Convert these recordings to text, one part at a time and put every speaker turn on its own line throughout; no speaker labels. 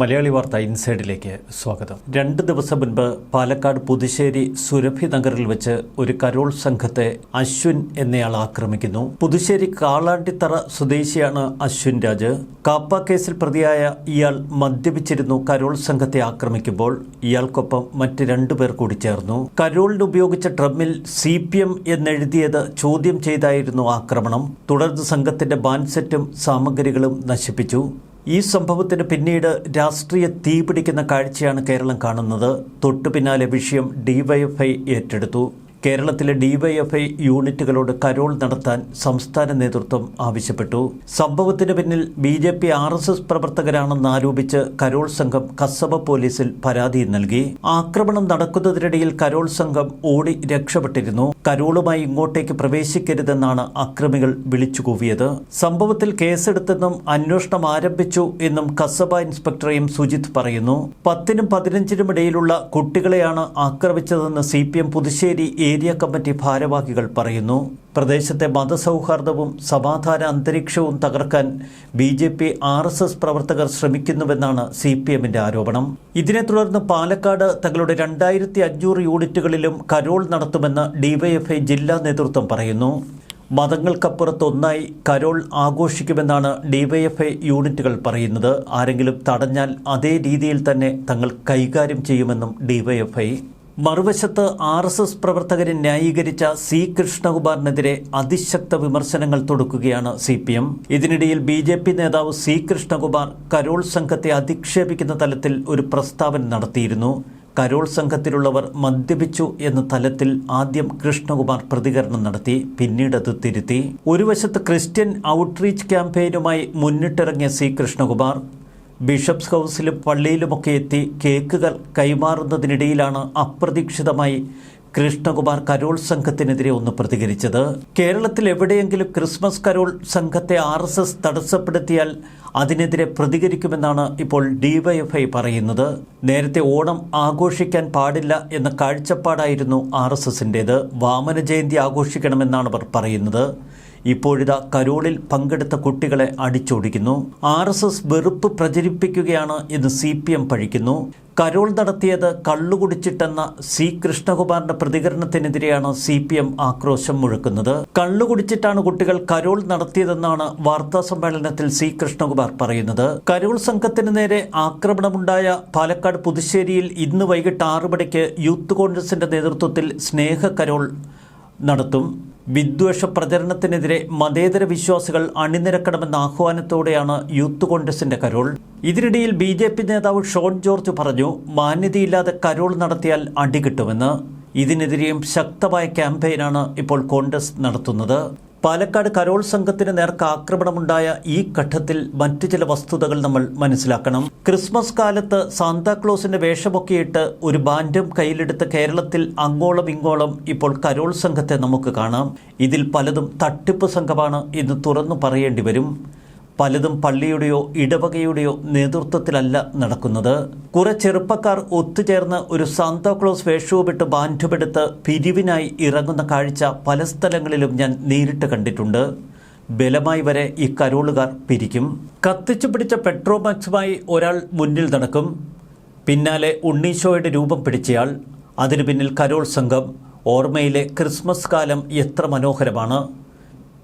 മലയാളി വാർത്ത ഇൻസൈഡിലേക്ക് സ്വാഗതം. രണ്ട് ദിവസം മുൻപ് പാലക്കാട് പുതുശ്ശേരി സുരഭി നഗറിൽ വെച്ച് ഒരു കരോൾ സംഘത്തെ അശ്വിൻ എന്നയാൾ ആക്രമിക്കുന്നു. പുതുശ്ശേരി കാളാണ്ടിത്തറ സ്വദേശിയാണ് അശ്വിൻ രാജ്. കാപ്പ കേസിൽ പ്രതിയായ ഇയാൾ മദ്യപിച്ചിരുന്നു. കരോൾ സംഘത്തെ ആക്രമിക്കുമ്പോൾ ഇയാൾക്കൊപ്പം മറ്റ് രണ്ടുപേർ കൂടി ചേർന്നു. കരോളിന് ഉപയോഗിച്ച ഡ്രമ്മിൽ സി പി എം എന്നെഴുതിയത് ചോദ്യം ചെയ്തായിരുന്നു ആക്രമണം. തുടർന്ന് സംഘത്തിന്റെ ബാൻസെറ്റും സാമഗ്രികളും നശിപ്പിച്ചു. ഈ സംഭവത്തിന് പിന്നീട് രാഷ്ട്രീയ തീപിടിക്കുന്ന കാഴ്ചയാണ് കേരളം കാണുന്നത്. തൊട്ടു പിന്നാലെ വിഷയം ഡിവൈഎഫ്ഐ ഏറ്റെടുത്തു. കേരളത്തിലെ ഡിവൈഎഫ്ഐ യൂണിറ്റുകളോട് കരോൾ നടത്താൻ സംസ്ഥാന നേതൃത്വം ആവശ്യപ്പെട്ടു. സംഭവത്തിന് പിന്നിൽ B J P R S S പ്രവർത്തകരാണെന്ന് ആരോപിച്ച് കരോൾ സംഘം കസബ പോലീസിൽ പരാതി നൽകി. ആക്രമണം നടക്കുന്നതിനിടയിൽ കരോൾ സംഘം ഓടി രക്ഷപ്പെട്ടിരുന്നു. കരോളുമായി ഇങ്ങോട്ടേക്ക് പ്രവേശിക്കരുതെന്നാണ് അക്രമികൾ വിളിച്ചുകൂവിയത്. സംഭവത്തിൽ കേസെടുത്തെന്നും അന്വേഷണം ആരംഭിച്ചു എന്നും കസബ ഇൻസ്പെക്ടർ എം സുജിത് പറയുന്നു. പത്തിനും പതിനഞ്ചിനും ഇടയിലുള്ള കുട്ടികളെയാണ് ആക്രമിച്ചതെന്ന് C P M Puthussery area committee ഭാരവാഹികൾ പറയുന്നു പ്രദേശത്തെ മതസൗഹാർദ്ദവും സമാധാന അന്തരീക്ഷവും തകർക്കാൻ B J P R S S പ്രവർത്തകർ ശ്രമിക്കുന്നുവെന്നാണ് സി പി എമ്മിന്റെ ആരോപണം. ഇതിനെ തുടർന്ന് പാലക്കാട് തങ്ങളുടെ രണ്ടായിരത്തി അഞ്ഞൂറ് യൂണിറ്റുകളിലും കരോൾ നടത്തുമെന്ന് ഡിവൈഎഫ്ഐ ജില്ലാ നേതൃത്വം പറയുന്നു. മതങ്ങൾക്കപ്പുറത്തൊന്നായി കരോൾ ആഘോഷിക്കുമെന്നാണ് ഡിവൈഎഫ്ഐ യൂണിറ്റുകൾ പറയുന്നത്. ആരെങ്കിലും തടഞ്ഞാൽ അതേ രീതിയിൽ തന്നെ തങ്ങൾ കൈകാര്യം ചെയ്യുമെന്നും ഡിവൈഎഫ്ഐ മറുവശത്ത് ആർ എസ് എസ് പ്രവർത്തകരെ ന്യായീകരിച്ച സി കൃഷ്ണകുമാറിനെതിരെ അതിശക്ത വിമർശനങ്ങൾ തുടക്കുകയാണ് സി പി എം. ഇതിനിടയിൽ ബി ജെ പി നേതാവ് സി കൃഷ്ണകുമാർ കരോൾ സംഘത്തെ അധിക്ഷേപിക്കുന്ന തലത്തിൽ ഒരു പ്രസ്താവന നടത്തിയിരുന്നു. കരോൾ സംഘത്തിലുള്ളവർ മദ്യപിച്ചു എന്ന തലത്തിൽ ആദ്യം കൃഷ്ണകുമാർ പ്രതികരണം നടത്തി പിന്നീട് അത് തിരുത്തി. ഒരു വശത്ത് ക്രിസ്ത്യൻ ഔട്ട്റീച്ച് ക്യാമ്പയിനുമായി മുന്നിട്ടിറങ്ങിയ സി കൃഷ്ണകുമാർ ബിഷപ്സ് ഹൗസിലും പള്ളിയിലുമൊക്കെ എത്തി കേക്കുകൾ കൈമാറുന്നതിനിടയിലാണ് അപ്രതീക്ഷിതമായി കൃഷ്ണകുമാർ കരോൾ സംഘത്തിനെതിരെ ഒന്ന് പ്രതികരിച്ചത്. കേരളത്തിൽ എവിടെയെങ്കിലും ക്രിസ്മസ് കരോൾ സംഘത്തെ ആർ എസ് എസ് തടസ്സപ്പെടുത്തിയാൽ അതിനെതിരെ പ്രതികരിക്കുമെന്നാണ് ഇപ്പോൾ ഡിവൈഎഫ്ഐ പറയുന്നത്. നേരത്തെ ഓണം ആഘോഷിക്കാൻ പാടില്ല എന്ന കാഴ്ചപ്പാടായിരുന്നു ആർ എസ് എസിന്റേത് വാമന ജയന്തി ആഘോഷിക്കണമെന്നാണ് അവർ പറയുന്നത്. ഇപ്പോഴിതാ കരോളിൽ പങ്കെടുത്ത കുട്ടികളെ അടിച്ചോടിക്കുന്നു. ആർ എസ് എസ് വെറുപ്പ് പ്രചരിപ്പിക്കുകയാണ് എന്ന് സി പി എം പഴിക്കുന്നു. കരോൾ നടത്തിയത് കള്ളുകുടിച്ചിട്ടെന്ന സി കൃഷ്ണകുമാറിന്റെ പ്രതികരണത്തിനെതിരെയാണ് സി പി എം ആക്രോശം മുഴക്കുന്നത്. കള്ളുകുടിച്ചിട്ടാണ് കുട്ടികൾ കരോൾ നടത്തിയതെന്നാണ് വാർത്താ സമ്മേളനത്തിൽ സി കൃഷ്ണകുമാർ പറയുന്നത്. കരോൾ സംഘത്തിന് നേരെ ആക്രമണമുണ്ടായ പാലക്കാട് പുതുശ്ശേരിയിൽ ഇന്ന് വൈകിട്ട് ആറു മണിക്ക് യൂത്ത് കോൺഗ്രസിന്റെ നേതൃത്വത്തിൽ സ്നേഹ കരോൾ നടത്തും. വിദ്വേഷ പ്രചരണത്തിനെതിരെ മതേതര വിശ്വാസികൾ അണിനിരക്കണമെന്ന ആഹ്വാനത്തോടെയാണ് യൂത്ത് കോൺഗ്രസിന്റെ കരോൾ. ഇതിനിടയിൽ ബി ജെ പി നേതാവ് ഷോൺ ജോർജ് പറഞ്ഞു മാന്യതയില്ലാതെ കരോൾ നടത്തിയാൽ അടികിട്ടുമെന്ന് ഇതിനെതിരെയും ശക്തമായ ക്യാമ്പയിനാണ് ഇപ്പോൾ കോൺഗ്രസ് നടത്തുന്നത്. പാലക്കാട് കരോൾ സംഘത്തിന് നേർക്ക് ആക്രമണമുണ്ടായ ഈ ഘട്ടത്തിൽ മറ്റു ചില വസ്തുതകൾ നമ്മൾ മനസ്സിലാക്കണം. ക്രിസ്മസ് കാലത്ത് സാന്താക്ലോസിന്റെ വേഷമൊക്കെയിട്ട് ഒരു ബാൻഡും കയ്യിലെടുത്ത് കേരളത്തിൽ അങ്ങോളം ഇങ്ങോളം ഇപ്പോൾ കരോൾ സംഘത്തെ നമുക്ക് കാണാം. ഇതിൽ പലതും തട്ടിപ്പ് സംഘമാണ് എന്ന് തുറന്നു പറയേണ്ടി വരും. പലതും പള്ളിയുടെയോ ഇടവകയുടെയോ നേതൃത്വത്തിലല്ല നടക്കുന്നത്. കുറെ ചെറുപ്പക്കാർ ഒത്തുചേർന്ന് ഒരു സാന്താക്ലോസ് വേഷവുമിട്ട് ബാൻഡുമെടുത്ത് പിരിവിനായി ഇറങ്ങുന്ന കാഴ്ച പല സ്ഥലങ്ങളിലും ഞാൻ നേരിട്ട് കണ്ടിട്ടുണ്ട്. ബലമായി വരെ ഈ കരോളുകാർ പിരിക്കും. കത്തിച്ചു പിടിച്ച പെട്രോമാക്സുമായി ഒരാൾ മുന്നിൽ നടക്കും. പിന്നാലെ ഉണ്ണീശോയുടെ രൂപം പിടിച്ചയാൾ. അതിനു പിന്നിൽ കരോൾ സംഘം. ഓർമ്മയിലെ ക്രിസ്മസ് കാലം എത്ര മനോഹരമാണ്.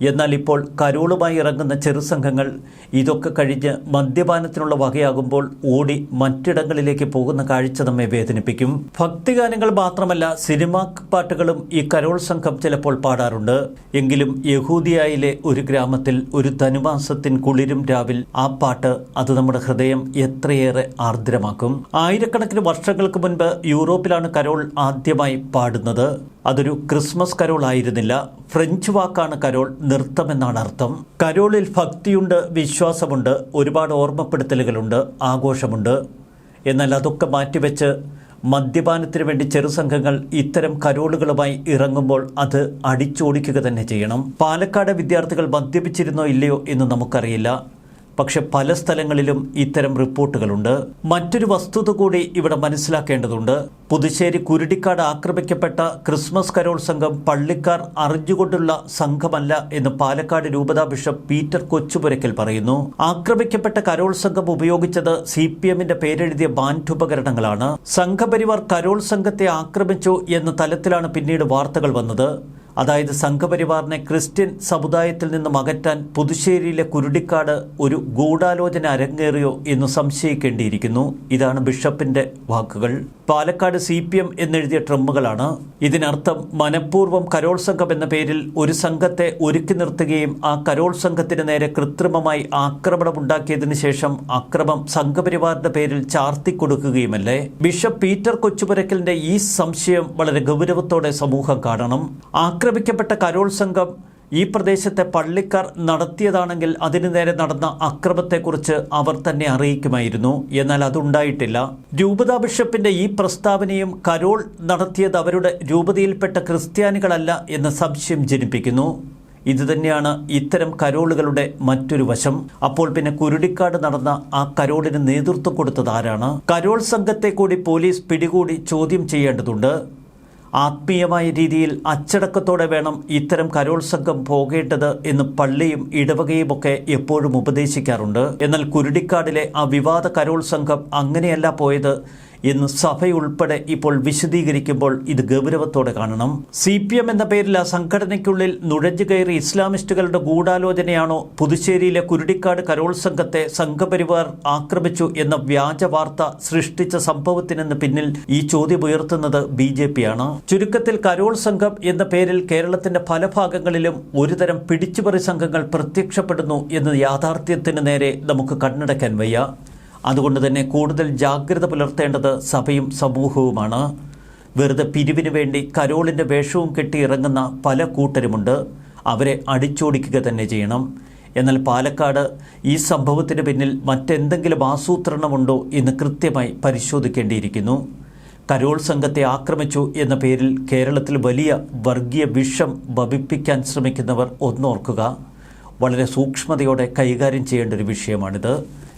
എന്നാൽ ഇപ്പോൾ കരോളുമായി ഇറങ്ങുന്ന ചെറു സംഘങ്ങൾ ഇതൊക്കെ കഴിഞ്ഞ് മദ്യപാനത്തിനുള്ള വകയാകുമ്പോൾ ഓടി മറ്റിടങ്ങളിലേക്ക് പോകുന്ന കാഴ്ച നമ്മെ വേദനിപ്പിക്കും. ഭക്തിഗാനങ്ങൾ മാത്രമല്ല സിനിമാ പാട്ടുകളും ഈ കരോൾ സംഘം ചിലപ്പോൾ പാടാറുണ്ട്. എങ്കിലും യഹൂദിയായിലെ ഒരു ഗ്രാമത്തിൽ ഒരു ധനുമാസത്തിൻ കുളിരും രാവിൽ ആ പാട്ട് അത് നമ്മുടെ ഹൃദയം എത്രയേറെ ആർദ്രമാക്കും. ആയിരക്കണക്കിന് വർഷങ്ങൾക്ക് മുൻപ് യൂറോപ്പിലാണ് കരോൾ ആദ്യമായി പാടുന്നത്. അതൊരു ക്രിസ്മസ് കരോൾ ആയിരുന്നില്ല ഫ്രഞ്ച് വാക്കാണ് കരോൾ നൃത്തമെന്നാണ് അർത്ഥം. കരോളിൽ ഭക്തിയുണ്ട് വിശ്വാസമുണ്ട് ഒരുപാട് ഓർമ്മപ്പെടുത്തലുകളുണ്ട് ആഘോഷമുണ്ട്. എന്നാൽ അതൊക്കെ മാറ്റിവെച്ച് മദ്യപാനത്തിന് വേണ്ടി ചെറുസംഘങ്ങൾ ഇത്തരം കരോളുകളുമായി ഇറങ്ങുമ്പോൾ അത് അടിച്ചോടിക്കുക തന്നെ ചെയ്യണം. പാലക്കാട് വിദ്യാർത്ഥികൾ മദ്യപിച്ചിരുന്നോ ഇല്ലയോ എന്ന് നമുക്കറിയില്ല. പക്ഷെ പല സ്ഥലങ്ങളിലും ഇത്തരം റിപ്പോർട്ടുകളുണ്ട്. മറ്റൊരു വസ്തുത കൂടി ഇവിടെ മനസ്സിലാക്കേണ്ടതുണ്ട്. പുതുശ്ശേരി കുരുടിക്കാട് ആക്രമിക്കപ്പെട്ട ക്രിസ്മസ് കരോൾ സംഘം പള്ളിക്കാർ അറിഞ്ഞുകൊണ്ടുള്ള സംഘമല്ല എന്ന് പാലക്കാട് രൂപതാ ബിഷപ്പ് പീറ്റർ കൊച്ചുപുരയ്ക്കൽ പറയുന്നു. ആക്രമിക്കപ്പെട്ട കരോൾ സംഘം ഉപയോഗിച്ചത് സി പി എമ്മിന്റെ പേരെഴുതിയ ബാൻഡുപകരണങ്ങളാണ്. സംഘപരിവാർ കരോൾ സംഘത്തെ ആക്രമിച്ചു എന്ന തലത്തിലാണ് പിന്നീട് വാർത്തകൾ വന്നത്. അതായത് സംഘപരിവാറിനെ ക്രിസ്ത്യൻ സമുദായത്തിൽ നിന്ന് അകറ്റാൻ പുതുശ്ശേരിയിലെ കുരുടിക്കാട് ഒരു ഗൂഢാലോചന അരങ്ങേറിയോ എന്ന് സംശയിക്കേണ്ടിയിരിക്കുന്നു. ഇതാണ് ബിഷപ്പിന്റെ വാക്കുകൾ. പാലക്കാട് സി പി എം എന്നെഴുതിയ ട്രംപുകളാണ് ഇതിനർത്ഥം മനഃപൂർവം കരോൾ സംഘം എന്ന പേരിൽ ഒരു സംഘത്തെ ഒരുക്കി നിർത്തുകയും ആ കരോൾ സംഘത്തിന് നേരെ കൃത്രിമമായി ആക്രമണമുണ്ടാക്കിയതിനു ശേഷം അക്രമം സംഘപരിവാറിന്റെ പേരിൽ ചാർത്തിക്കൊടുക്കുകയുമല്ലേ? ബിഷപ്പ് പീറ്റർ കൊച്ചുപുരക്കലിന്റെ ഈ സംശയം വളരെ ഗൗരവത്തോടെ സമൂഹം കാണണം. ആക്രമിക്കപ്പെട്ട കരോൾ സംഘം ഈ പ്രദേശത്തെ പള്ളിക്കാർ നടത്തിയതാണെങ്കിൽ അതിനു നേരെ നടന്ന അക്രമത്തെക്കുറിച്ച് അവർ തന്നെ അറിയിക്കുമായിരുന്നു. എന്നാൽ അതുണ്ടായിട്ടില്ല. രൂപതാ ബിഷപ്പിന്റെ ഈ പ്രസ്താവനയും കരോൾ നടത്തിയത് അവരുടെ രൂപതയിൽപ്പെട്ട ക്രിസ്ത്യാനികളല്ല എന്ന സംശയം ജനിപ്പിക്കുന്നു. ഇതുതന്നെയാണ് ഇത്തരം കരോളുകളുടെ മറ്റൊരു വശം. അപ്പോൾ പിന്നെ കുരുടിക്കാട് നടന്ന ആ കരോളിന് നേതൃത്വം കൊടുത്തത് ആരാണ്? കരോൾ സംഘത്തെ കൂടി പോലീസ് പിടികൂടി ചോദ്യം ചെയ്യേണ്ടതുണ്ട്. ആത്മീയമായ രീതിയിൽ അച്ചടക്കത്തോടെ വേണം ഇത്തരം കരോത്സംഗം പോകേണ്ടത് എന്ന് പള്ളിയും ഇടവകയും ഒക്കെ എപ്പോഴും ഉപദേശിക്കാറുണ്ട്. എന്നാൽ കുരുടിക്കാടിലെ ആ വിവാദ കരോത്സംഗം അങ്ങനെയല്ല പോയത്. എന്ന് സഭയുൾപ്പെടെ ഇപ്പോൾ വിശദീകരിക്കുമ്പോൾ ഇത് ഗൗരവത്തോടെ കാണണം. സി പി എം എന്ന പേരിൽ ആ സംഘടനയ്ക്കുള്ളിൽ നുഴഞ്ഞു കയറി ഇസ്ലാമിസ്റ്റുകളുടെ ഗൂഢാലോചനയാണോ പുതുശ്ശേരിയിലെ കുരുടിക്കാട് കരോൾ സംഘത്തെ സംഘപരിവാർ ആക്രമിച്ചു എന്ന വ്യാജ വാർത്ത സൃഷ്ടിച്ച സംഭവത്തിനെന്ന് പിന്നിൽ ഈ ചോദ്യം ഉയർത്തുന്നത് ബി ജെ ചുരുക്കത്തിൽ കരോൾ സംഘം എന്ന പേരിൽ കേരളത്തിന്റെ പല ഭാഗങ്ങളിലും ഒരുതരം പിടിച്ചുപറി സംഘങ്ങൾ പ്രത്യക്ഷപ്പെടുന്നു എന്ന യാഥാർത്ഥ്യത്തിന് നേരെ നമുക്ക് കണ്ണടയ്ക്കാൻ വയ്യ. അതുകൊണ്ട് തന്നെ കൂടുതൽ ജാഗ്രത പുലർത്തേണ്ടത് സഭയും സമൂഹവുമാണ്. വെറുതെ പിരിവിന് വേണ്ടി കരോളിന്റെ വേഷവും കെട്ടി ഇറങ്ങുന്ന പല കൂട്ടരുമുണ്ട്. അവരെ അടിച്ചോടിക്കുക തന്നെ ചെയ്യണം. എന്നാൽ പാലക്കാട് ഈ സംഭവത്തിന് പിന്നിൽ മറ്റെന്തെങ്കിലും ആസൂത്രണമുണ്ടോ എന്ന് കൃത്യമായി പരിശോധിക്കേണ്ടിയിരിക്കുന്നു. കരോൾ സംഘത്തെ ആക്രമിച്ചു എന്ന പേരിൽ കേരളത്തിൽ വലിയ വർഗീയ വിഷം വപിപ്പിക്കാൻ ശ്രമിക്കുന്നവർ ഒന്നോർക്കുക. വളരെ സൂക്ഷ്മതയോടെ കൈകാര്യം ചെയ്യേണ്ട ഒരു വിഷയമാണിത്.